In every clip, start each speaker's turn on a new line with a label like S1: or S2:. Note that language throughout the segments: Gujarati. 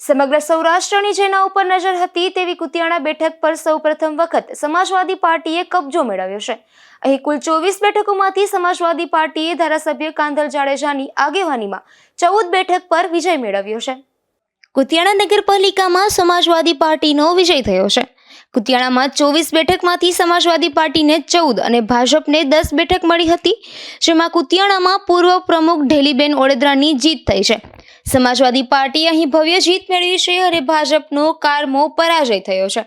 S1: સમગ્ર સૌરાષ્ટ્રની જેના ઉપર નજર હતી તેવી કુતિયાણા બેઠક પર સૌપ્રથમ વખત સમાજવાદી પાર્ટીએ કબજો મેળવ્યો છે. અહીં કુલ ચોવીસ બેઠકોમાંથી સમાજવાદી પાર્ટીએ ધારાસભ્ય કાંધલ જાડેજાની આગેવાનીમાં ચૌદ બેઠક પર વિજય મેળવ્યો છે. કુતિયાણા નગરપાલિકામાં સમાજવાદી પાર્ટીનો વિજય થયો છે. કુતિયાણામાં ચોવીસ બેઠકમાંથી સમાજવાદી પાર્ટીને ચૌદ અને ભાજપને દસ બેઠક મળી હતી, જેમાં કુતિયાણામાં પૂર્વ પ્રમુખ ઢેલીબેન ઓડેદરાની જીત થઈ છે. સમાજવાદી પાર્ટી અહીં ભવ્ય જીત મેળવી છે અને ભાજપનો કારમો પરાજય થયો છે.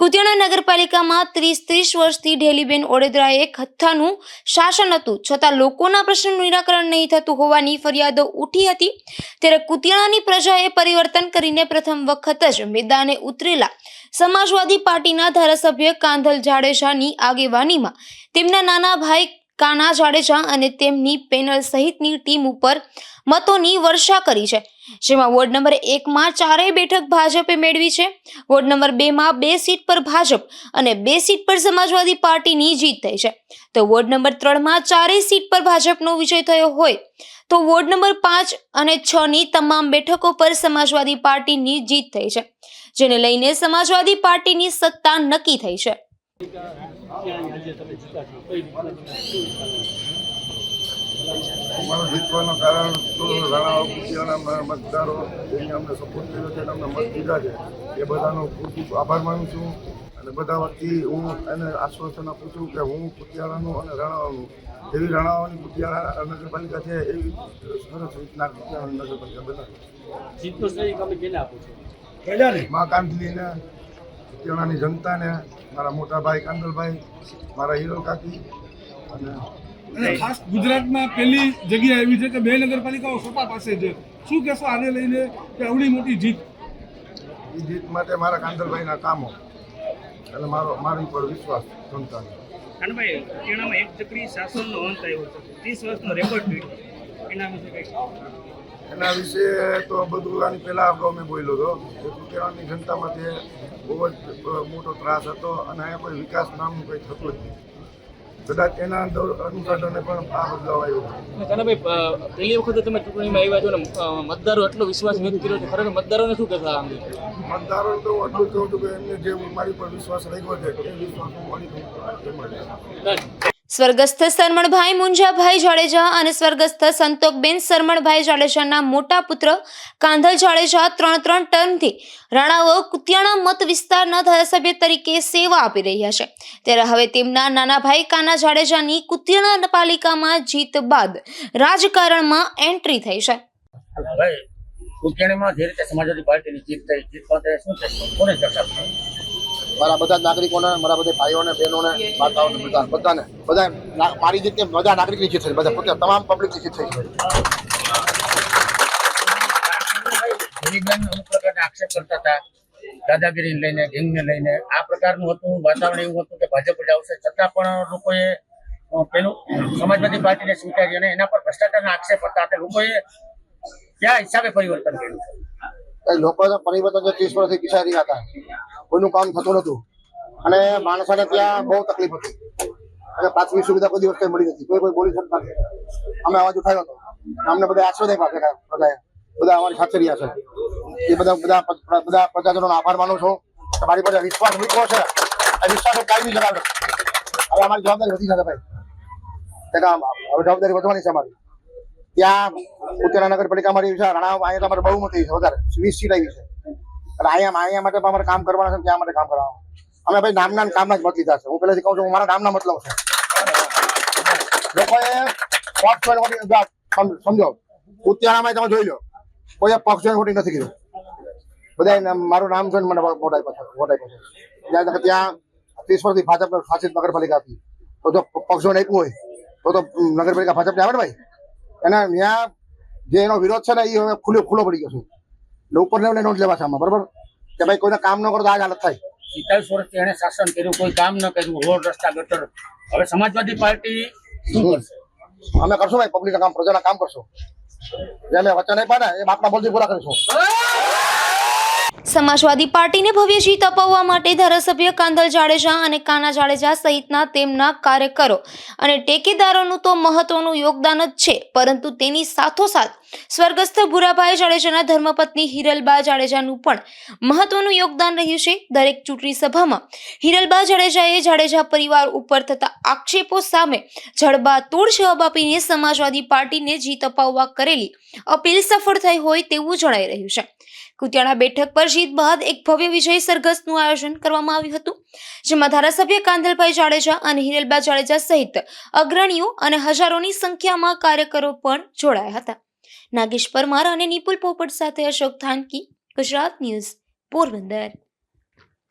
S1: કુતિયાણા નગરપાલિકામાં ત્રીસ ત્રીસ વર્ષથી ઢેલીબેન ઓડેદરાએ ખથ્થાનું શાસન હતું, છતાં લોકોના પ્રશ્નનું નિરાકરણ નહીં થતું હોવાની ફરિયાદો ઉઠી હતી. ત્યારે કુતિયાણાની પ્રજાએ પરિવર્તન કરીને પ્રથમ વખત જ મેદાને ઉતરેલા સમાજવાદી પાર્ટીના ધારાસભ્ય કાંધલ જાડેજાની આગેવાનીમાં તેમના નાના ભાઈ કાના જાડેજા અને તેમની પેનલ સહિતની ટીમ ઉપર મતોની વર્ષા કરી છે. જેમાં વોર્ડ નંબર એકમાં ચારેય બેઠક ભાજપે મેળવી છે. વોર્ડ નંબર બેમાં બે સીટ પર ભાજપ અને બે સીટ પર સમાજવાદી પાર્ટીની જીત થઈ છે. તો વોર્ડ નંબર ત્રણમાં ચારેય સીટ પર ભાજપનો વિજય થયો હોય તો વોર્ડ નંબર પાંચ અને છ ની તમામ બેઠકો પર સમાજવાદી પાર્ટીની જીત થઈ છે, જેને લઈને સમાજવાદી પાર્ટીની સત્તા નક્કી થઈ છે.
S2: અમારું જીતવાનું કારણ તો રાણા કુટિયાના મતદારો જેને અમને સપોર્ટ કર્યો છે અમને મત દીધા છે એ બધાનો ખૂબ ખૂબ આભાર માનું છું. અને બધા વતી હું એને આશ્વાસન આપું છું કે હું કુતિયાણાનું અને રાણાઓનું જેવી રાણાવાની કુતિયાણા નગરપાલિકા છે એવી સરસ રીતના કુતિયાણા નગરપાલિકા બનાવી.
S3: જીતનો શ્રેય તમે કેને આપો છો?
S2: મા કાંધલીને કુતિયાણાની જનતાને મારા મોટા ભાઈ કાંદલભાઈ મારા હીરો કાકી અને
S4: ખાસ ગુજરાતમાં પહેલી જગ્યા એવી છે કે બે નગરપાલિકાઓ સપા પાસે છે. શું કહેશો આને લઈને કે અવડી મોટી જીત?
S2: એ જીત માટે મારા કાંદલભાઈના કામો. અને મારો મારી પર વિશ્વાસ જનતાનો.
S3: કાનભાઈ હરિયાણામાં એક ચક્રી શાસનનો અંત આવ્યો છે. ત્રીસ વર્ષનો રેકોર્ડ એના વિશે કંઈક
S2: એના વિશે તો બધું આની પહેલાં અગાઉ મેં બોલ્યો હતો કે કુતિયાણાની જનતામાં તે બહુ જ મોટો ત્રાસ હતો અને અહીંયા કોઈ વિકાસ નામનું કંઈ થતું જ નહીં કદાચ એના અનુસાધને પણ આ બદલાવ આવ્યો
S5: કાનાભાઈ પહેલી વખતે તમે ચૂંટણીમાં આવ્યા છો ને મતદારો એટલો વિશ્વાસ વ્યક્ત કર્યો છે. ખરેખર મતદારોને શું કહેતા આમ
S2: મતદારો તો હું એટલું કહું છું કે એમને જે મારી પર વિશ્વાસ રાખ્યો છે એ વિશ્વાસ હું એમાં
S1: સ્વર્ગસ્થ સરમણભાઈ મુંજાભાઈ જાડેજા અને સ્વર્ગસ્થ સંતોકબેન સરમણભાઈ જાડેજાના મોટા પુત્ર કાંધલ જાડેજા ત્રણ ત્રણ ટર્મથી રાણાઓ કુતિયાણા મત વિસ્તારના ધારાસભ્ય તરીકે સેવા આપી રહ્યા છે ત્યારે હવે તેમના નાના ભાઈ કાના જાડેજાની કુતિયાણા પાલિકામાં જીત બાદ રાજકારણમાં એન્ટ્રી થઈ છે
S5: કુતિયાણીમાં જે રીતે સમાજવાદી પાર્ટીની જીત થઈ, જીત માટે શું કોને ચર્ચા?
S6: મારા બધા નાગરિકોને મારા બધા ભાઈઓને બહેનોને માતાઓને બધા બધાને બધા મારી રીતે બધા નાગરિક જીત થઈ બધા પોતે તમામ પબ્લિક જીત થઈ
S5: દિલીપબેન અમુક પ્રકારના આક્ષેપ કરતા હતા દાદાગીરીને લઈને ગેંગને લઈને આ પ્રકારનું હતું વાતાવરણ એવું હતું કે ભાજપ જ આવશે. છતાં પણ લોકોએ પેલું સમાજવાદી પાર્ટીને સ્વીકારી અને એના પર ભ્રષ્ટાચારના આક્ષેપ હતા. એટલે લોકોએ કયા હિસાબે પરિવર્તન કર્યું?
S6: લોકો પરિવર્તન ત્રીસ વર્ષથી રહ્યા હતા. કોઈનું કામ થતું નતું અને માણસોને ત્યાં બહુ તકલીફ હતી. અને પ્રાથમિક સુવિધા કોઈ દિવસ કઈ મળી નથી. કોઈ કોઈ બોલી શકતા અમે અવાજ ઉઠાવ્યો હતો. અમને બધા આશ્રય આપ્યા બધા બધા અમારી સાથે રહ્યા છે. એ બધા બધા બધા પ્રજાજનોનો આભાર માનું છું. તમારી મારી પાસે વિશ્વાસ મૂક્યો છે, એ વિશ્વાસ કાયમી જણાવ્યો હવે અમારી જવાબદારી વધી જશે ભાઈ. હવે જવાબદારી વધવાની છે અમારી. ત્યાં ઉત્તરા નગરપાલિકા મારી છે રાણા અહીંયા તમારે બહુ બહુમતી છે વધારે. વીસ સીટ આવી છે. એટલે અહીંયા અહીંયા માટે અમારે કામ કરવાના છે ત્યાં માટે કામ કરવાનું. અમે ભાઈ નામના કામના જ મત લીધા છે હું પહેલાથી કહું છું મારા નામના મતલબ છે. લોકોએ પક્ષ સમ- સમજો ઉત્તરાયણમાં તમે જોઈ લો કોઈ પક્ષ વોટિંગ નથી કીધું. બધા મારું નામ જોઈને મને વોટ આપ્યો છે, વોટ આપ્યો છે. ત્યાં ત્રીસ વર્ષથી ભાજપ શાસિત નગરપાલિકા હતી. તો જો પક્ષ જોઈને આપ્યું હોય, તો તો નગરપાલિકા ભાજપને આવે ને ભાઈ. એના ત્યાં જે એનો વિરોધ છે ને, એ હવે ખુલ્લો ખુલ્લો પડી ગયો છે. એટલે ઉપર લેવલે નોંધ લેવા છે આમાં, બરાબર? કે ભાઈ કોઈને કામ ન કરો તો આ હાલત થાય.
S5: સિત્તાવીસ વર્ષથી એને શાસન કર્યું કોઈ કામ ન કર્યું રોડ રસ્તા ગટર. હવે સમાજવાદી પાર્ટી શું કરશે?
S6: અમે કરશું ભાઈ પબ્લિકના કામ પ્રજાના કામ કરશું. જે અમે વચન આપ્યા ને એ બાપના બોલથી પૂરા કરીશું.
S1: સમાજવાદી પાર્ટીને ભવ્ય જીત અપાવવા માટે ધારાસભ્ય કાંધલ જાડેજા અને કાના જાડેજા સહિતના તેમના કાર્યકરો. અને ટેકેદારોનું તો મહત્વનું યોગદાન જ છે પરંતુ તેની સાથોસાથ સ્વર્ગસ્થ ભૂરાભાઈ જાડેજાના ધર્મપત્ની હિરલબા જાડેજાનું પણ મહત્વનું યોગદાન રહ્યું છે દરેક ચૂંટણી સભામાં. હિરલબા જાડેજાએ જાડેજા પરિવાર ઉપર થતા આક્ષેપો સામે જડબાતોડ જવાબ આપીને સમાજવાદી પાર્ટીને જીત અપાવવા કરેલી અપીલ સફળ થઈ હોય તેવું જણાઈ રહ્યું છે. કુતિયાણા બેઠક પર જીત બાદ એક ભવ્ય વિજય સરઘસનું આયોજન કરવામાં આવ્યું હતું, જેમાં ધારાસભ્ય કાંધલભાઈ જાડેજા અને હિરલબા જાડેજા સહિત અગ્રણીઓ અને હજારોની સંખ્યામાં કાર્યકરો પણ જોડાયા હતા. નાગેશ પરમાર અને નિપુલ પોપટ સાથે અશોક થાનકી ગુજરાત ન્યૂઝ પોરબંદર.